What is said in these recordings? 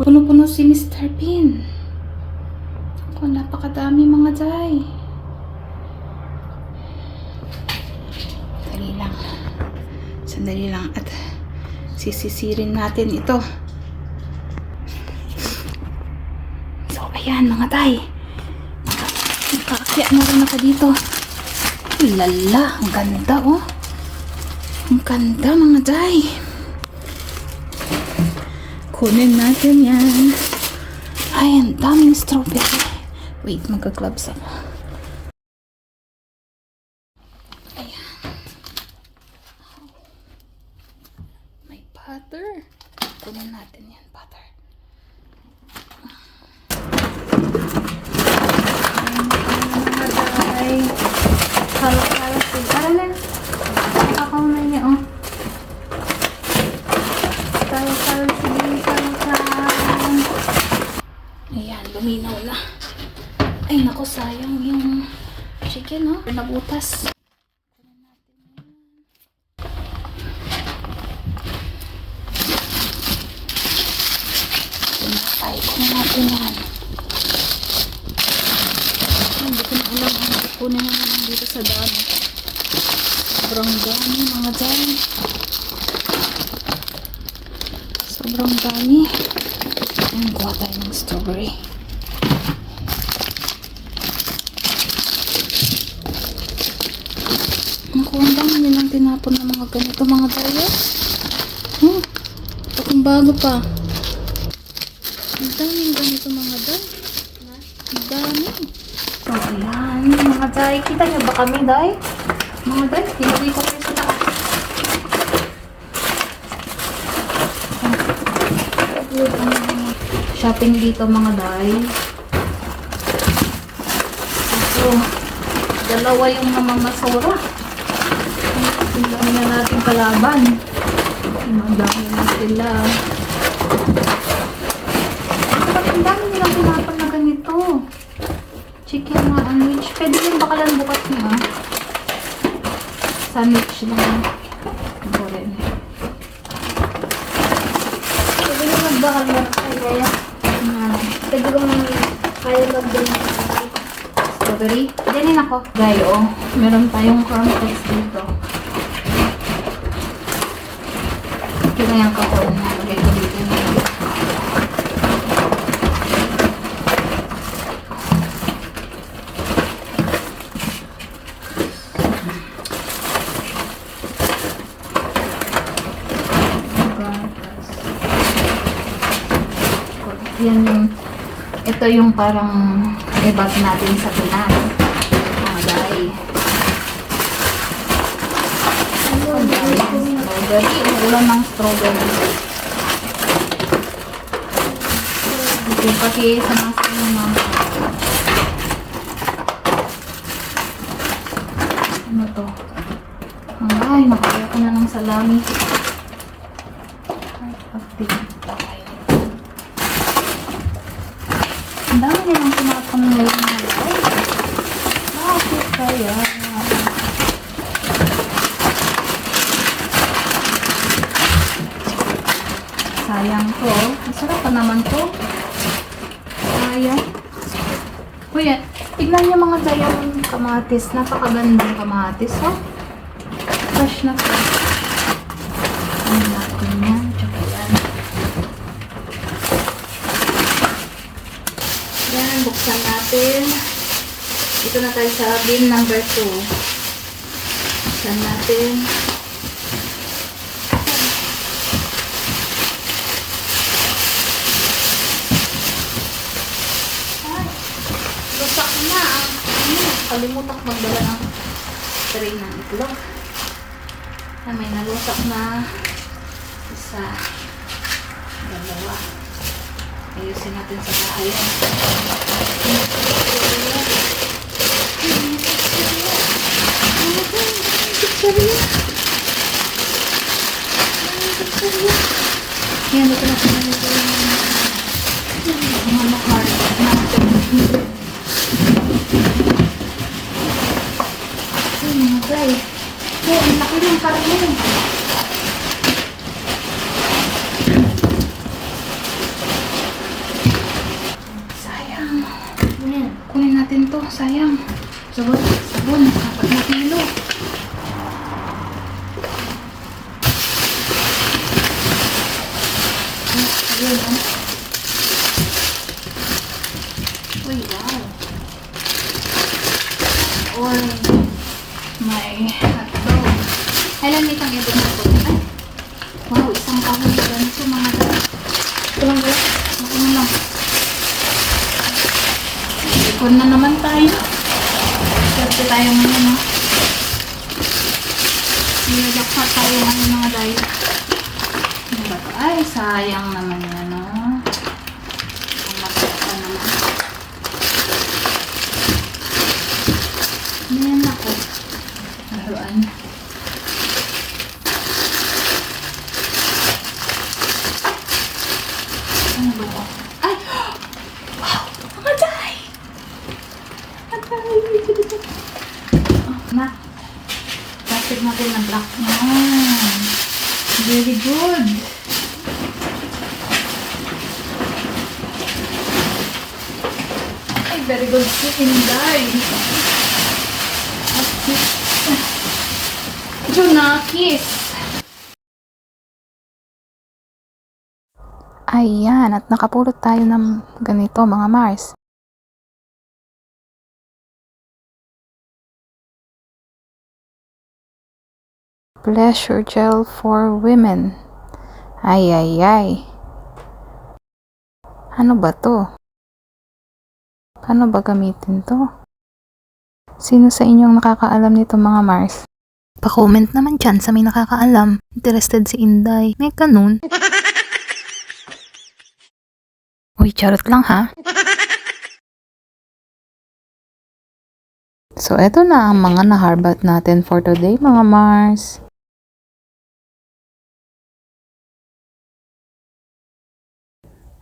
Puno-puno si Mr. Bean. Ako, napakadami mga day. Sandali lang. Sandali lang. At sisisirin natin ito. So, ayan mga day. Nakaakyat na rin ako dito. Lala, ang ganda oh. Ang ganda mga day. Kunin natin yan. Ay, ang daming strawberry. Wait, magka-gloves ako. Ayan. May butter. Kunin natin yan, butter. Ay, halo-halo sila. Tara na. Ako na niya, oh. Halo-halo sila. Halo-halo. Ayan, luminaw na. Ay, naku, sayang yung chicken, oh. Nabutas. Ay, kunin natin yan. Hindi ko na alam ang kukunin na naman dito sa dami. Sobrang dami mga dami. Sobrang dami. Ayan, kuha tayo ng strawberry. Naku, ang tinapon ng mga ganito mga tayo. Hmm, akong bago pa. Ang daming ganito mga day. Ang dami. So, ayan. Mga day. Kita niyo ba kami, day? Mga day, tinagay ko kayo sa taas. Shopping dito, mga day. So, dalawa yung namamasura. Ang na natin kalaban. Ang dami na sila. Bakit ang dami nilang tinapon na ganito? Chicken na sandwich. Pwede yung bakalan bukas niya. Sandwich lang. Ito rin. Pwede mo magbakal na kaya. Pwede ko mang kaya magdala. Strawberry. Diyanin ako. Gayo, oh. Meron tayong cornflakes dito. Na yung kahon. Nalagay ko dito. Yan yung ito yung parang ibag natin sa tunan. Mga dahil. Ang daming strawberry. Ulan ng strawberry. Yung pati sa mga ng mama. Ano to? Ay, nakaya ko na ng salami. Ay, tayo. Ang dami nilang tinapon ngayon ay. Bakit kaya? Sayang to. Masarap pa naman to. Sayang. Kuya, tignan niyo mga dayang kamatis. Napakagandang kamatis, oh. Fresh na fresh. Ano natin yan? Tsaka yan. Yan, buksan natin. Ito na tayo sa bin number 2. Buksan natin. Ay, lusak na. Ang, ano, kalimutan ko magdala ng tray ng itlog. Ah, may nalusak na isa, dalawa. Ayusin natin sa bahay. Yan, ito na sila nito Ito yung karne. Sayang. Kunin natin to. Sayang. Sabon. Sabon. Kapag natin Ipon na naman tayo. Swerte tayo ngayon, ha? Nilagaksa tayo ngayon mga day. Ano? Ay, sayang naman yan, no? Ang matata naman. Ayan ako. Laruan. Ano ba to? Ay! Wow! Mamatay! Mamatay! Oh, na. Plastic natin na black. Yan. Very good. Good si Inday. Junakis. Ayan, at nakapulot tayo ng ganito mga Mars. Pleasure gel for women. Ay, ay, ay. Ano ba to? Paano ba gamitin to? Sino sa inyong nakakaalam nito mga Mars? Pa-comment naman dyan sa may nakakaalam. Interested si Inday. May ganun. Uy, charot lang ha. So, eto na ang mga naharbat natin for today, mga Mars.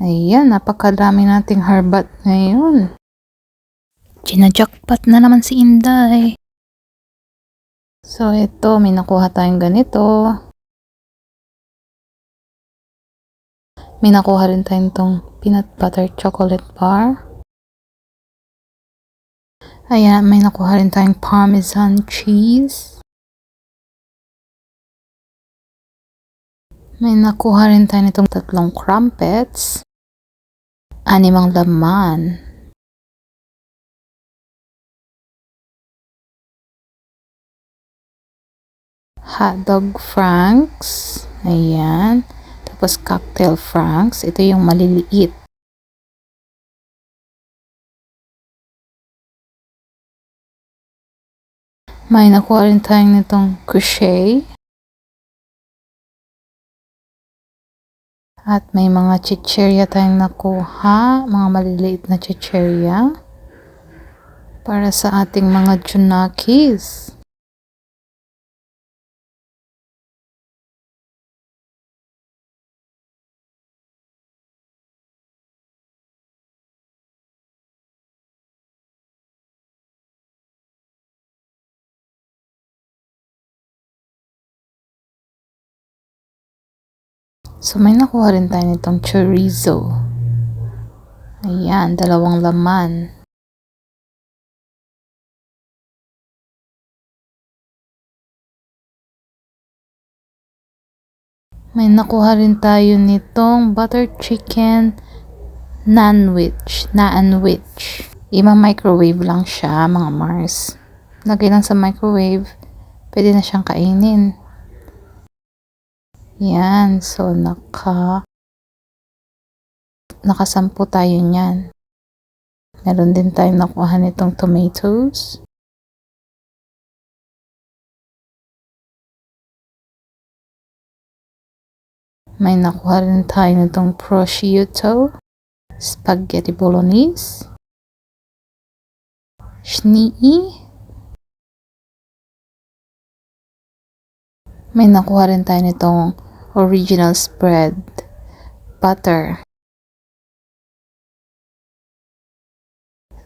Ayan, napakadami nating harbat ngayon. Ginajackpot na naman si Inday. So, ito, may nakuha tayong ganito. May nakuha rin tayong tong peanut butter chocolate bar. Ayan, may nakuha rin tayong parmesan cheese. May nakuha rin tayo nitong tatlong crumpets. Animang laman. Hotdog franks. Ayan. Tapos cocktail franks. Ito yung maliliit. May nakuha rin tayo nitong crochet. At may mga chicherya tayong nakuha. Mga maliliit na chicherya. Para sa ating mga junakis. So, may nakuha rin tayo nitong chorizo. Ayan, dalawang laman. May nakuha rin tayo nitong butter chicken nanwich, naanwich. Ima-microwave lang siya, mga Mars. Lagay lang sa microwave, pwede na siyang kainin. Yan, so naka nakasampu tayo niyan. Meron din tayong nakuha nitong tomatoes. May nakuha rin tayo nitong prosciutto, spaghetti bolognese, schnee, may nakuha rin tayo nitong original spread, butter.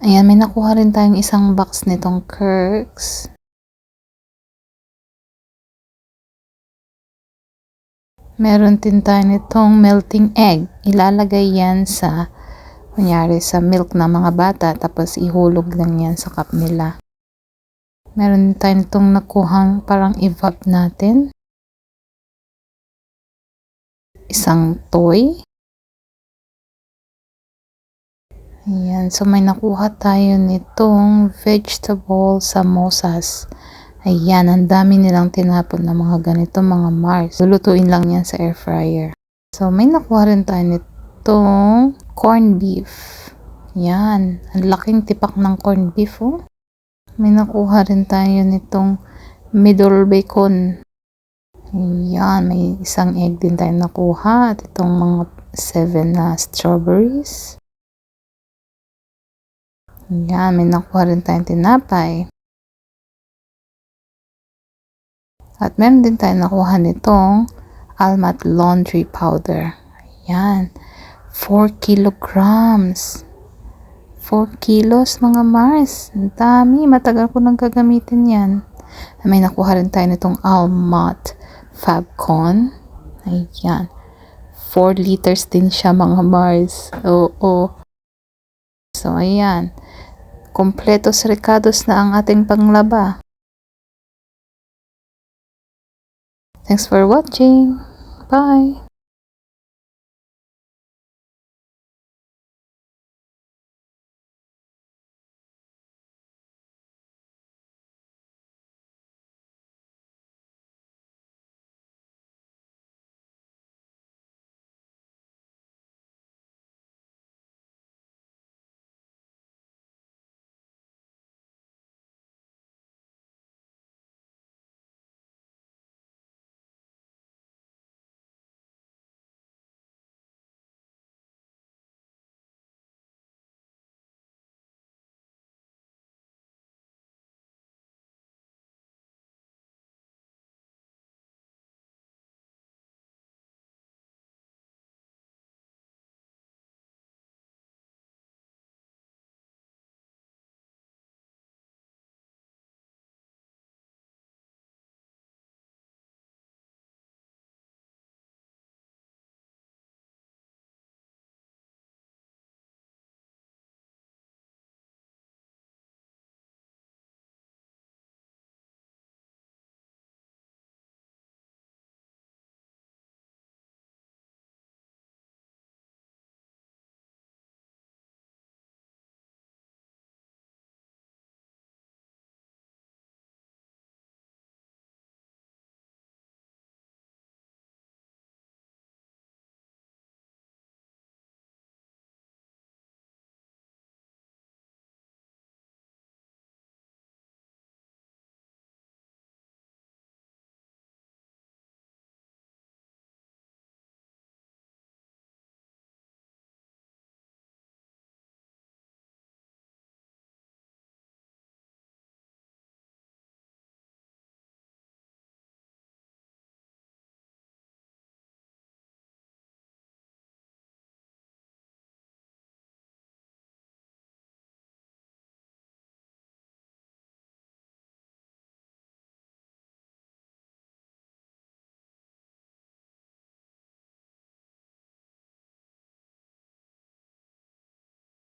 Ayan, may nakuha rin tayong isang box nitong Kirks. Meron din tayo nitong melting egg. Ilalagay yan sa Kunyari sa milk ng mga bata, tapos ihulog lang yan sa cup nila. Meron din tayo nitong nakuhang parang evap natin. Isang toy. Ayan, so may nakuha tayo nitong vegetable samosas. Ayan, ang dami nilang tinapon na mga ganito, mga Mars. Lulutuin lang yan sa air fryer. So, may nakuha rin tayo nitong corn beef. Yan, ang laking tipak ng corn beef, oh. May nakuha rin tayo nitong middle bacon. Ayan, may isang egg din tayo nakuha. At itong mga seven na strawberries. Ayan, may nakuha rin tayong tinapay. At meron din tayo nakuha nitong Almat Laundry Powder. Ayan. 4 kilograms. 4 kilos mga Mars. Ang dami. Matagal ko nang gagamitin yan. May nakuha rin tayo nitong Almat Fabcon. Ayan. 4 liters din siya mga Mars. Oo. So, ayan. Kompletos recados na ang ating panglaba. Thanks for watching. Bye.